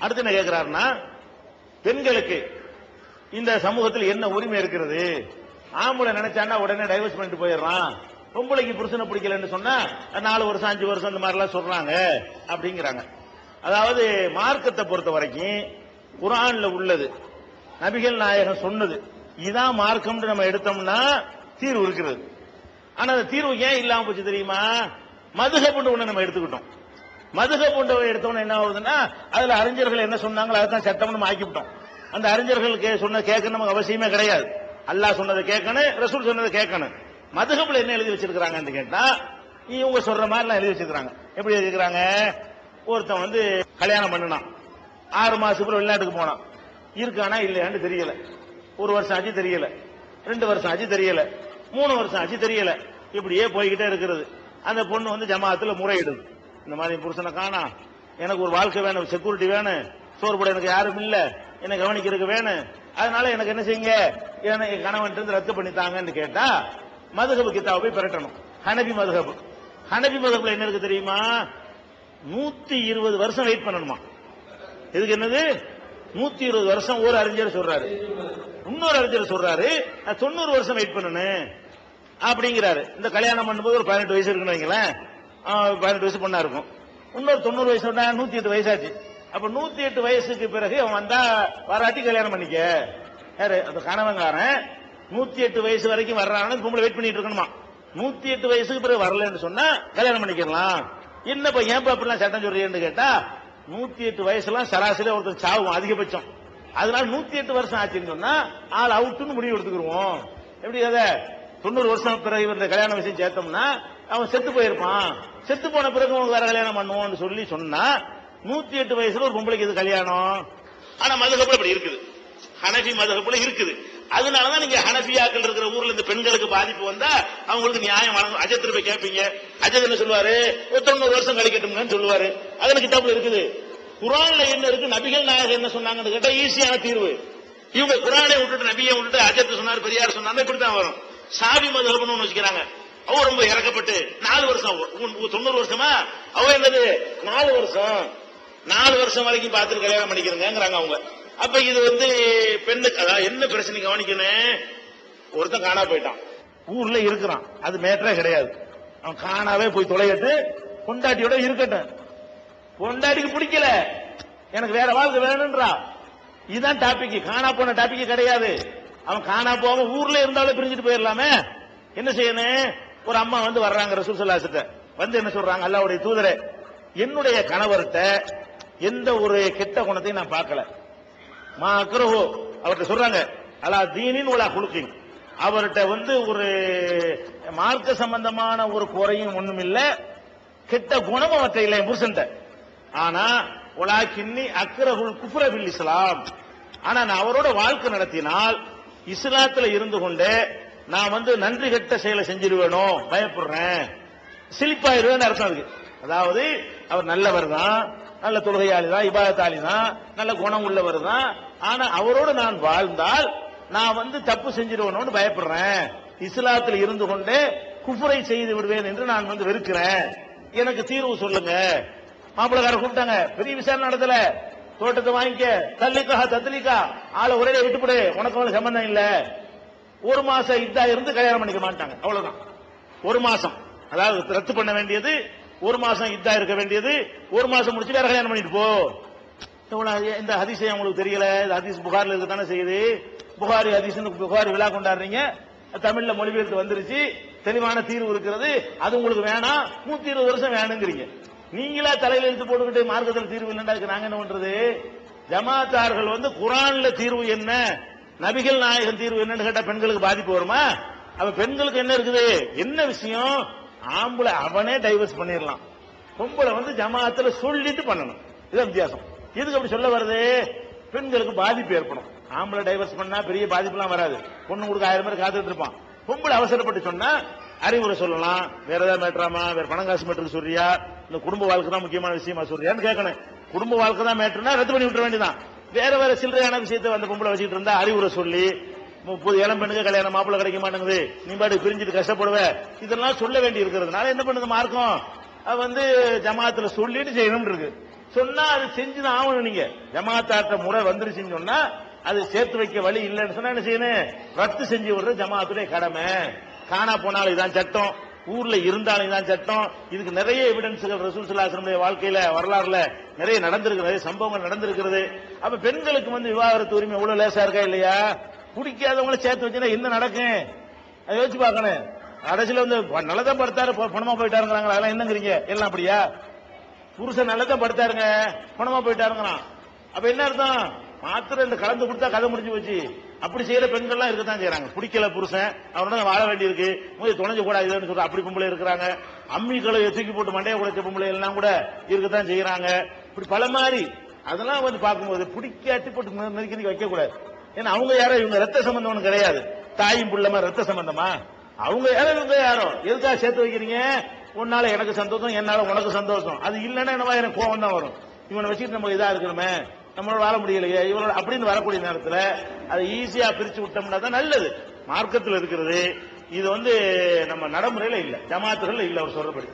அடுத்து என்ன கேட்கிறாருன்னா பெண்களுக்கு இந்த சமூகத்தில் என்ன உரிமை இருக்கிறது? ஆம்பளை நினைச்சானா உடனே டைவர்ஸ் பண்ணிட்டு போயிடுறான். பொம்பளைக்கு புருஷனை பிடிக்கலன்னு சொன்னா நாலு வருஷம் அஞ்சு வருஷம் இந்த மாதிரிலாம் சொல்றாங்க அப்படிங்கிறாங்க. அதாவது மார்க்கத்தை பொறுத்த வரைக்கும் குரான்ல உள்ளது நபிகள் நாயகம் சொன்னது இதான் மார்க்கம்னு நம்ம எடுத்தோம்னா தீர்வு இருக்கிறது. ஆனா அந்த தீர்வு ஏன் இல்லாம போச்சு தெரியுமா? மதுகப்புண்டு ஒண்ணு நம்ம எடுத்துக்கிட்டோம். மதுகப்புண்டு எடுத்தோம்னா என்ன ஆகுதுன்னா அதுல அறிஞர்கள் என்ன சொன்னாங்களோ அதுதான் சட்டம்னு ஆக்கிவிட்டோம். அந்த அறிஞர்களுக்கு சொன்ன கேட்கணும் நமக்கு அவசியமே கிடையாது. அல்லாஹ் சொன்னதை கேட்கணும் ரசூல் சொன்னதை கேட்கணும். மதுகப்புல என்ன எழுதி வச்சிருக்காங்கன்னு கேட்டா இவங்க சொல்ற மாதிரிலாம் எழுதி வச்சிருக்காங்க எப்படி எழுதிக்கிறாங்க ஒருத்தன் வந்து கல்யாணம் பண்ணினான். ஆறு மாசத்துக்குள்ள வெளிநாட்டுக்கு போனான். இருக்கானா இல்லையான்னு தெரியல. ஒரு வருஷம் ஆச்சு தெரியல. ரெண்டு வருஷம் ஆச்சு தெரியல. மூணு வருஷம் ஆச்சு தெரியல. இப்படியே போய்கிட்டே இருக்கிறது. அந்த பொண்ணு வந்து ஜமாத்துல முறையிடுது. இந்த மாதிரி என் புருஷனை காணா. எனக்கு ஒரு வாழ்க்கை வேணும் செக்யூரிட்டி வேணும். சோறு போட எனக்கு யாரும் இல்லை. என்னை கவனிக்கிறதுக்கு வேணும். அதனால எனக்கு என்ன செய்யுங்க? எனக்கு கணவன் இருந்து ரத்து பண்ணித்தாங்கன்னு கேட்டா மதுகபு கித்தாவை போய் பெரட்டணும். ஹனபி மதுகபு. ஹனபி மதுகபுல என்ன இருக்கு தெரியுமா? நூத்தி இருபது வருஷம் வெயிட் பண்ணணுமா? இதுக்கு என்னது? நூத்தி இருபது வருஷம் ஒரு அறிஞர் சொல்றாரு. இன்னொரு அறிஞர் சொல்றாரு நான் தொண்ணூறு வருஷம் வெயிட் பண்ணணும். அப்படிங்கிறாரு. இந்த கல்யாணம் பண்ணும்போது ஒரு பதினெட்டு வயசு இருக்குன்னு வைங்களேன். பதினெட்டு வயசு பொண்ணா இருக்கும். இன்னொரு தொண்ணூறு வயசு சொன்னா நூத்தி எட்டு வயசாச்சு. அப்ப நூத்தி எட்டு வயசுக்கு பிறகு அவன் வந்தா வராட்டி கல்யாணம் பண்ணிக்க. யாரு? அந்த கணவன்காரன். நூத்தி எட்டு வயசு வரைக்கும் வர்றான்னு பொம்பளை வெயிட் பண்ணிட்டு இருக்கணுமா? நூத்தி எட்டு வயசுக்கு பிறகு வரலன்னு சொன்னா கல்யாணம் பண்ணிக்கலாம் என்னப்பா ஏன்பா அப்படிலாம் சட்டம் சொல்றீங்கன்னு கேட்டா நூத்தி எட்டு வயசுலாம் சராசரி ஒருத்தர் சாவும் அதிகபட்சம். அதனால நூத்தி எட்டு வருஷம் ஆச்சுன்னு சொன்னா ஆள் அவுட்டுன்னு முடிவு எடுத்துக்கிடுவோம். எப்படி அத? தொண்ணூறு வருஷம் பிறகு இவர் இந்த கல்யாண விஷயம் சேர்த்தோம்னா அவன் செத்து போயிருப்பான். செத்து போன பிறகு உனக்கு வேற கல்யாணம் பண்ணுவோம்னு சொல்லி சொன்னா நூத்தி எட்டு வயசுல ஒரு பொம்பளைக்கு இது கல்யாணம்? ஆனா மதுகப்புல இப்படி இருக்குது. ஹனபி மதுகப்புல இருக்குது. அதனாலதான் நீங்க ஹனபியாக்கள் இருக்கிற ஊர்ல இந்த பெண்களுக்கு பாதிப்பு வந்தா அவங்களுக்கு நியாயம் வழங்கும் அஜத்துல போய் கேட்பீங்க அஜத் என்ன சொல்லுவாரு? ஒரு தொண்ணூறு வருஷம் கழிக்கட்டும்னு சொல்லுவாரு. அது கிட்டாப்புல இருக்குது. குரான்ல என்ன இருக்கு? நபிகள் நாயகம் என்ன சொன்னாங்கன்னு கேட்டா ஈஸியான தீர்வு. இவங்க குரானை விட்டுட்டு நபியை விட்டுட்டு அஜத் சொன்னார் பெரியார் சொன்னாங்க இப்படித்தான் வரும். சாவி மதுகப்புன்னு வச்சுக்கிறாங்க. அவ ரொம்ப இறக்கப்பட்டு நாலு வருஷம் தொண்ணூறு வருஷமா? அவ என்னது? நாலு வருஷம். நாலு வருஷம் வரைக்கும் பார்த்துட்டு கல்யாணம் பண்ணிக்கிறேங்கிறாங்க அவங்க. அப்ப இது வந்து பெண்ணுக்கு அதாவது என்ன பிரச்சனை கவனிக்கணும்? ஒருத்தன் காணா போயிட்டான். ஊர்ல இருக்கிறான். அது மேட்டரே கிடையாது. அவன் காணாவே போய் தொலையட்டு பொண்டாட்டியோட இருக்கட்டும். பொண்டாட்டிக்கு பிடிக்கல. எனக்கு வேற வாழ்க்கை வேணும்ன்றா. இதுதான் டாபிக் காணா போன டாபிக் கிடையாது. அவன் காணா போக ஊர்ல இருந்தாலும் பிரிஞ்சுட்டு போயிடலாமே. என்ன செய்யணும்? ஒரு அம்மா வந்து வர்றாங்க ரசூல் சல்லாசிட்ட வந்து என்ன சொல்றாங்க? அல்லாவுடைய தூதரே என்னுடைய கணவர்கிட்ட எந்த ஒரு கெட்ட குணத்தையும் நான் பார்க்கல. மா அக்ரஹோ அவர்கிட்ட சொல்றாங்க அலா தீனின் உலா குலுக்கின் அவர்கிட்ட வந்து ஒரு மார்க்க சம்பந்தமான ஒரு குறையும் ஒண்ணும் இல்ல கெட்ட குணம் அவற்றை இல்லை என் புருஷன்ட்ட ஆனா உலா கிண்ணி அக்ரஹுல் குஃப்ரபில் இஸ்லாம். ஆனா நான் அவரோட வாழ்க்கை நடத்தினால் இஸ்லாத்துல இருந்து கொண்டு நான் வந்து நன்றி கெட்ட செயலை செஞ்சிருவேனோ? பயப்படுறேன். சிலிப்பாயிருவேன்னு அர்த்தம் இருக்கு அதாவது அவர் நல்லவர் தான் நல்ல தொழுகையாளி தான் இபாதத்தாளி தான் நல்ல குணம் உள்ளவர் தான். ஆனா அவரோடு நான் வாழ்ந்தால் நான் வந்து தப்பு செஞ்சிருவேனோன்னு பயப்படுறேன். இஸ்லாத்தில் இருந்து கொண்டே குஃபுரை செய்து விடுவேன் என்று நான் வந்து வெறுக்கிறேன். எனக்கு தீர்வு சொல்லுங்க. மாப்பிள்ளக்காரர் கூப்பிட்டாங்க பெரிய விசாரணை நடத்தல. தோட்டத்தை வாங்கிக்க. தள்ளிக்கா தத்தலிக்கா ஆளை ஒரே விட்டுப்படு. உனக்கு அவனுக்கு சம்பந்தம் இல்லை. ஒரு மாசம் இதா இருந்து கல்யாணம் பண்ணிக்க மாட்டாங்க. அவ்வளவுதான். ஒரு மாசம். அதாவது ரத்து பண்ண வேண்டியது ஒரு மாசம் இதா இருக்க வேண்டியது ஒரு மாசம் முடிச்சு வேற கல்யாணம் பண்ணிட்டு போ. இந்த அதிசயம் உங்களுக்கு தெரியல? இந்த ஹதீஸ் இருக்க தானே செய்யுது? புகாரி ஹதீஸ்னு புகாரி விழா கொண்டாடுறீங்க. தமிழ்ல மொழிபெயர்த்து வந்துருச்சு. தெளிவான தீர்வு இருக்கிறது. அது உங்களுக்கு வேணாம். நூத்தி இருபது வருஷம் வேணுங்கிறீங்க. நீங்களா தலையில எழுத்து போட்டுக்கிட்டு மார்க்கத்தில் தீர்வு இல்லைன்னா நாங்க என்ன பண்றது? ஜமாத்தார்கள் வந்து குரான்ல தீர்வு என்ன? நபிகள் நாயகன் தீர்வு என்னன்னு கேட்டா பெண்களுக்கு பாதிப்பு வருமா? அப்ப பெண்களுக்கு என்ன இருக்குது? என்ன விஷயம்? ஆம்பளை அவனே டைவர்ஸ் பண்ணிடலாம். பொம்பளை வந்து ஜமாத்துல சொல்லிட்டு பண்ணணும். இதுதான் வித்தியாசம். எதுக்கு அப்படி சொல்ல வருது பெண்களுக்கு பாதிப்பு ஏற்படும். ஆம்பளை டைவர்ஸ் பண்ணா பெரிய பாதிப்புலாம் வராது. பொண்ணு கொடுக்க ஆயிரம் பேர் காத்துட்டு இருப்பான். பொம்பளை அவசரப்பட்டு சொன்னா அறிவுரை சொல்லலாம். வேற ஏதாவது மேட்டராமா வேற பணம் காசு மேட்டருக்கு சொல்றியா? இந்த குடும்ப வாழ்க்கை தான் முக்கியமான விஷயமா சொல்றியான்னு கேட்கணும். குடும்ப வாழ்க்கை தான் மேட்டர்னா ரத்து பண்ணி விட்டுற வேண்டியதான் வேற வேற சில்லறையான விஷயத்தை அந்த பொம்பளை வச்சுட்டு இருந்தா அறிவுரை சொல்லி முப்பது இளம் பெண்ணுக்கு கல்யாணம் மாப்பிள்ள கிடைக்க மாட்டேங்குது. நீ பாட்டு பிரிஞ்சுட்டு கஷ்டப்படுவ. இதெல்லாம் சொல்ல வேண்டி இருக்கிறதுனால என்ன பண்ணுது மார்க்கம்? அது வந்து ஜமாத்துல சொல்லிட்டு செய்யணும் இருக்கு. சொன்னா அது செஞ்சுதான் ஆகணும் நீங்க. ஜமாத்தாட்ட முறை வந்துருச்சுன்னு சொன்னா அது சேர்த்து வைக்க வழி இல்லைன்னு சொன்னா என்ன செய்யணும்? ரத்து செஞ்சு விடுறது ஜமாத்துடைய கடமை. காணா போனாலும் இதான் சட்டம். ஊர்ல இருந்தாலே தான் சட்டம். இதுக்கு நிறைய எவிடன்ஸ்கள் ரசூல் சுல்லாசனுடைய வாழ்க்கையில வரலாறுல நிறைய நடந்திருக்கிறது நிறைய சம்பவங்கள் நடந்திருக்கிறது. அப்ப பெண்களுக்கு வந்து விவாகரத்து உரிமை எவ்வளவு லேசா இருக்கா இல்லையா? பிடிக்காதவங்களை சேர்த்து வச்சுன்னா என்ன நடக்கும்? அதை யோசிச்சு பார்க்கணும். கடைசியில் வந்து நல்லதான் படுத்தாரு பணமா போயிட்டாருங்கிறாங்களா? அதெல்லாம் என்னங்கிறீங்க. எல்லாம் அப்படியா? புருஷன் நல்லதான் படுத்தாருங்க பணமா போயிட்டாருங்கிறான். அப்ப என்ன அர்த்தம்? மாத்திரம் இந்த கலந்து கொடுத்தா கதை முடிஞ்சு போச்சு. அப்படி செய்யற பெண்கள்லாம் இருக்கத்தான் செய்யறாங்க பிடிக்கல புருஷன் அவனோட வாழ வேண்டியிருக்கு. முதல் துணைஞ்சு கூட இதுன்னு சொல்ற அப்படி பொம்பளை இருக்கிறாங்க. அம்மிக்களை தூக்கி போட்டு மண்டையை குடைச்ச பொம்பளை எல்லாம் கூட இருக்கத்தான் செய்யறாங்க இப்படி பல மாதிரி அதெல்லாம் வந்து பார்க்கும்போது பிடிக்காட்டி போட்டு நெருக்கி வைக்க கூடாது ஏன்னா அவங்க யாரோ இவங்க ரத்த சம்பந்தம் ஒன்றும் கிடையாது. தாயும் புள்ளமா ரத்த சம்பந்தமா? அவங்க யாரோ இவங்க யாரோ? எதுக்காக சேர்த்து வைக்கிறீங்க? உன்னால எனக்கு சந்தோஷம் என்னால உனக்கு சந்தோஷம். அது இல்லைன்னா என்னவா எனக்கு கோவம் தான் வரும். இவனை வச்சுட்டு நம்ம இதா இருக்கிறோமே நம்மளால் வாழ முடியலையே இவரோட அப்படின்னு வரக்கூடிய நேரத்தில் அதை ஈஸியாக பிரித்து விட்டோம்னா தான் நல்லது. மார்க்கத்தில் இருக்கிறது இது வந்து நம்ம நடைமுறையில் இல்லை ஜமாத்துகளில் இல்லை அவர் சொல்றபடி.